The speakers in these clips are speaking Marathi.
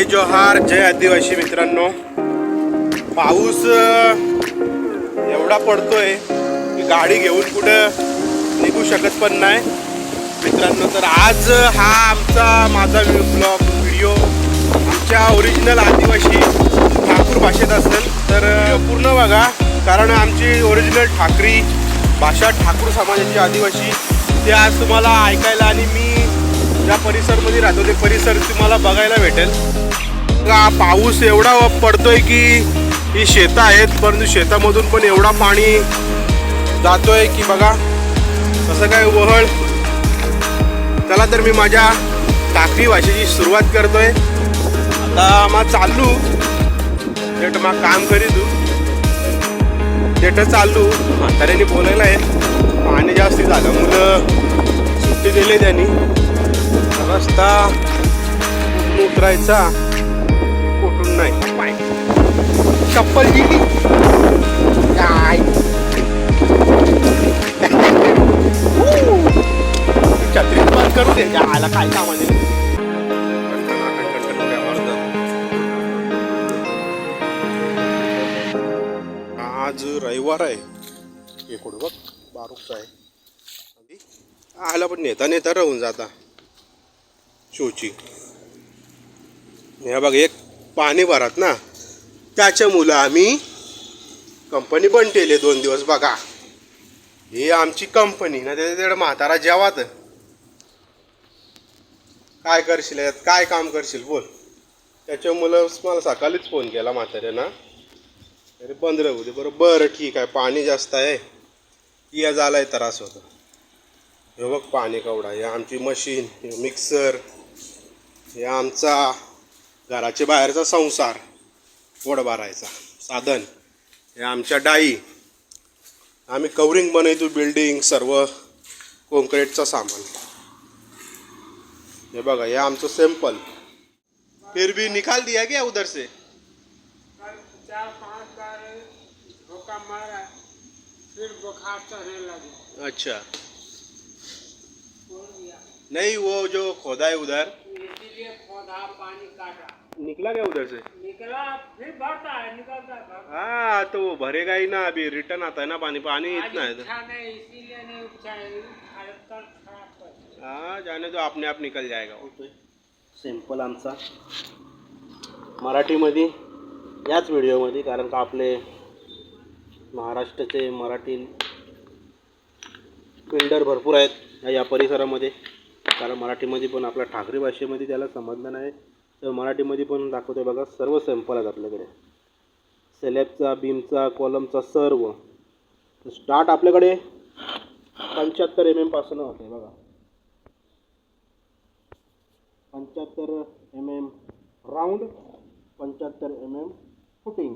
जय जोहार जय आदिवासी मित्रांनो. पाऊस एवढा पडतोय की गाडी घेऊन कुठं निघू शकत पण नाही. मित्रांनो तर आज हा आमचा माझा ब्लॉग व्हिडिओ आमच्या ओरिजिनल आदिवासी ठाकूर भाषेत असेल. तर पूर्ण बघा कारण आमची ओरिजिनल ठाकरी भाषा ठाकूर समाजाची आदिवासी ते आज तुम्हाला ऐकायला आणि मी या परिसरमध्ये राहतो ते परिसर तुम्हाला बघायला भेटेल. का पाऊस एवढा पडतोय की ही शेतं आहेत परंतु शेतामधून पण एवढा पाणी जातोय की बघा कसं काय वहळ चला तर मी माझ्या टाकरी भाषेची सुरुवात करतोय. आता मग चालू थेट मग काम करीत. थेट चालू म्हाताऱ्याने बोलायला आहे पाणी जास्ती झालं मुलं सुट्टी दिली त्यांनी. रस्ता उतरायचा कुठून नाही. पाय चप्पल गेली काय? छत्री बंद करू दे. आला काय कामाने? आज रविवार आहे. हे बघ? बारूकचा आहे. आला पण नेता नेता राहून जाता. शोची. ह्या बघ एक पाणी भरात ना. त्याच्या मुलं आम्ही कंपनी बंद केली दोन दिवस बघा. ही आमची कंपनी ना त्याच्या म्हातारा जेवात. काय करशील यात? काय काम करशील? बोल. त्याच्या मुलं मला सकाळीच फोन केला म्हाताऱ्यानं. अरे बंद राहू दे. बरं बरं ठीक आहे. पाणी जास्त आहे. या झालाय त्रास होतो. हे बघ पाणी कवडा हे आमची मशीन हे मिक्सर हे आमचा घराच्या बाहेरचा संसार पोट भरायचा साधन. हे आमच्या डाई. आम्ही कवरिंग बनवतो बिल्डिंग सर्व कॉन्क्रीटचं सामान. हे बघा हे आमचं सिंपल फिर भी निकाल दिया क्या उधर से? मारा फिर बुखार चढ़ने लगे। अच्छा। नहीं वो जो खोदा है उधर पानी काटा निकला क्या उधर से निकला फिर बढ़ता है निकलता है हाँ तो वो भरेगा ही ना अभी रिटर्न आता है ना पानी पानी है। आज इतना है तो इच्छा नहीं इसीलिए नहीं उपचा हालत कर खराब कर. दिया। हाँ जाने तो अपने आप निकल जाएगा. सिंपल आमचा. मराठीमध्ये याच व्हिडिओमध्ये कारण का आपले महाराष्ट्राचे मराठी बिल्डर भरपूर आहेत या- या परिसरामध्ये. कारण मराठीमध्ये पण आपल्या ठाकरी भाषेमध्ये त्याला समजलं नाही. तर मराठीमध्ये पण दाखवतोय बघा सर्व सॅम्पल आहेत आपल्याकडे. सेलॅबचा बीमचा कॉलमचा सर्व. स्टार्ट आपल्याकडे पंच्याहत्तर एम एमपासून होते बघा. पंच्याहत्तर एम एम राऊंड पंच्याहत्तर एम एम फुटिंग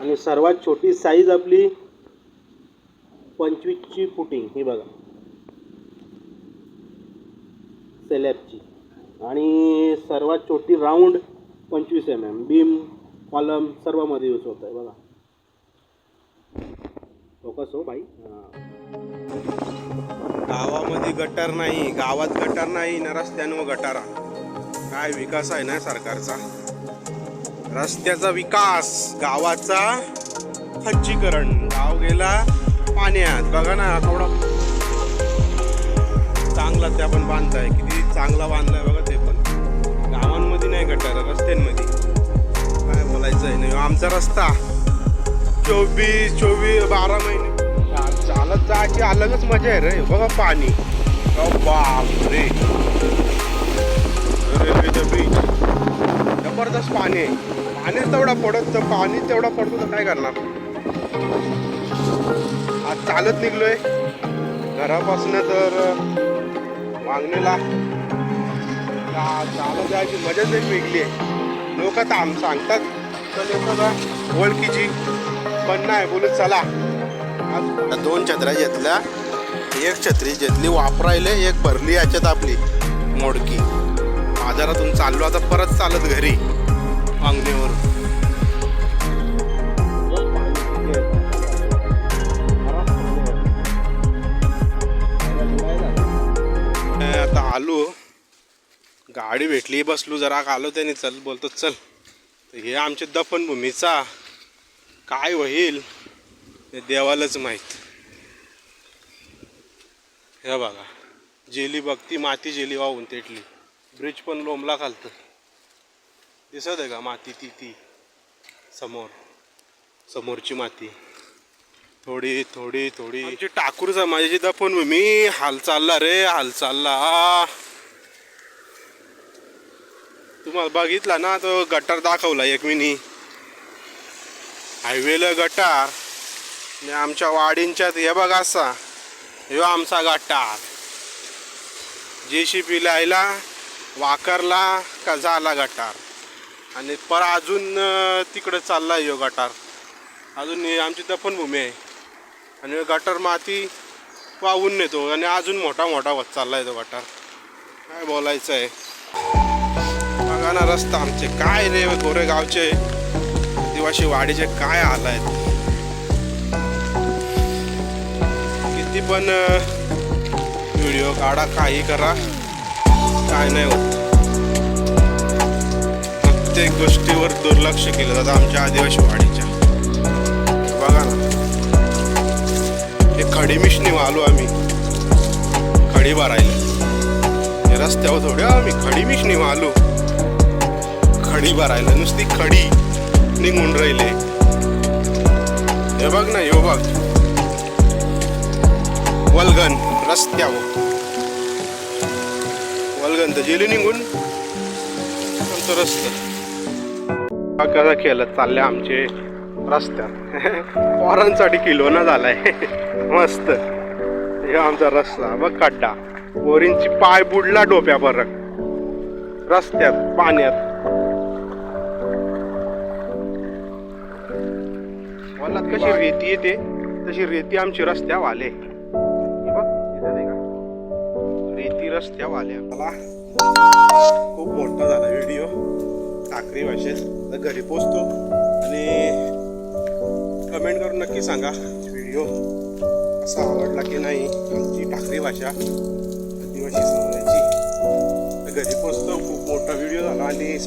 आणि सर्वात छोटी साईज आपली पंचवीसची फुटिंग ही बघा. सेलॅबची आणि सर्वात छोटी राऊंड पंचवीस एम एम बीम कॉलम सर्वमध्ये यूज होत आहे बघा. फोकस हो बाई. गावामध्ये गटार नाही गावात गटार नाही ना रस्त्यांवर गटारा. काय विकास आहे ना सरकारचा? रस्त्याचा विकास गावाचा खच्चीकरण. गाव गेला पाण्यात. बघा ना थोडा. चांगला त्या पण बांधताय किती चांगला बांधलाय बघा ते पण. गावांमध्ये नाही गटार रस्त्यांमध्ये. काय बोलायचं आहे? नाही आमचा रस्ता. चोवीस चोवीस बारा महिने. चालत जायची अलगच मजा आहे रे. बघा पाणी. अ बाप रे रेल्वेचं जबरदस्त पाणी आहे. पाणी तेवढा पडत तर पाणी तेवढा पडतो तर काय करणार? आज चालत निघलोय. घरापासून तर वांगणीला. चालत जायची मजाच एक वेगळी आहे. लोक आता आम सांगतात. तर लोक ओळखीची पण नाही बोलत चला. आज दोन छत्र्या घेतल्या. एक छत्री घेतली वापरायले एक भरली याच्यात आपली. मोडकी. बाजारातून चाललो आता परत चालत घरी. अंगणीवर आता आलो. गाडी भेटली बसलो जरा आलो त्याने चल बोलतो चल. तर हे आमच्या दफनभूमीचा काय होईल हे देवालाच माहीत. हे बघा जेली बघती माती जेली वाहून तेटली. ब्रिज पण लोंबला खालतं. दिसत आहे का माती ती ती? समोर. समोरची माती. थोडी थोडी थोडी. आमची टाकूर समाजाची दफनभूमी. हाल चालला रे हाल चालला. तुम्हाला बघितला ना तो गटार दाखवला एक मिनी. हायवेला गटार. आणि आमच्या वाडींच्यात हे बघा असा. ह्यो आमचा गटार. जे सी पी लायला वाकरला का झाला गटार. आणि पर अजून तिकडं चालला ह्यो गटार. अजून आमची दफनभूमी आहे. आणि गटार माती वाहून नेतो. आणि अजून मोठा मोठा होत चालला आहे तो गटार. काय बोलायचं आहे जाणार रस्ता आमचे. काय रे गोरेगावचे? दिवाशी वाडीचे काय हाल आहेत? किती पण व्हिडिओ काढा काही करा. काय नाही होत. प्रत्येक गोष्टीवर दुर्लक्ष केलं जातं आमच्या आदिवासी वाडीच्या. बघा ना. हे खडी मिशनी आलो आम्ही. खडी भरायला. रस्त्यावर थोड्या आम्ही. खडी मिशनी आलो खडी भरायला. नुसती खडी निघून राहिले. हे बघ ना हो बघ. वलगन रस्त्यावर. वलगन तर जेली निघून. आमचं रस्ता. कसा खेळत चालले आमचे रस्त्यात. पोरांसाठी किलोना झालाय. मस्त. हे आमचा रस्ता बघ खड्डा. पोरींची पाय बुडला डोप्या बरं रस्त्यात पाण्यात. वल्लात कशी रेती येते तशी रेती आमची रस्त्यावर आले हे बघ आहे का? रेती रस्त्यावर आले मला खूप मोठा झाला व्हिडिओ. टाकरी भाषेत. घरी पोचतो. आणि कमेंट करून नक्की सांगा व्हिडिओ कसा आवडला की नाही आमची टाकरी भाषा आदिवासी समाजाची घरी पोचतो. खूप मोठा व्हिडिओ झाला आणि